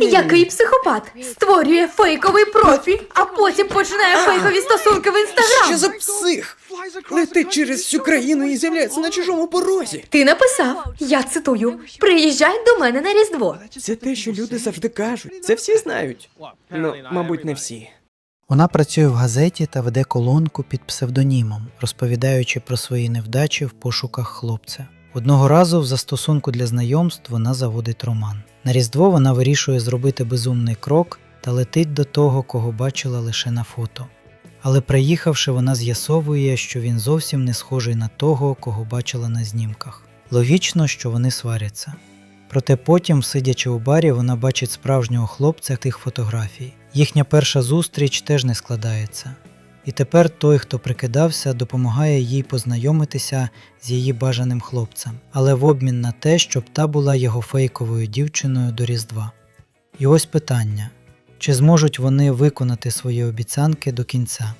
Який психопат створює фейковий профіль, а потім починає фейкові стосунки в інстаграм. Що за псих? Летить через всю країну і з'являється на чужому порозі. Ти написав, я цитую: приїжджай до мене на Різдво. Це те, що люди завжди кажуть. Це всі знають. Ну, мабуть, не всі. Вона працює в газеті та веде колонку під псевдонімом, розповідаючи про свої невдачі в пошуках хлопця. Одного разу в застосунку для знайомств вона заводить роман. На Різдво вона вирішує зробити безумний крок та летить до того, кого бачила лише на фото. Але приїхавши, вона з'ясовує, що він зовсім не схожий на того, кого бачила на знімках. Логічно, що вони сваряться. Проте потім, сидячи у барі, вона бачить справжнього хлопця тих фотографій. Їхня перша зустріч теж не складається. І тепер той, хто прикидався, допомагає їй познайомитися з її бажаним хлопцем, але в обмін на те, щоб та була його фейковою дівчиною до Різдва. І ось питання: чи зможуть вони виконати свої обіцянки до кінця?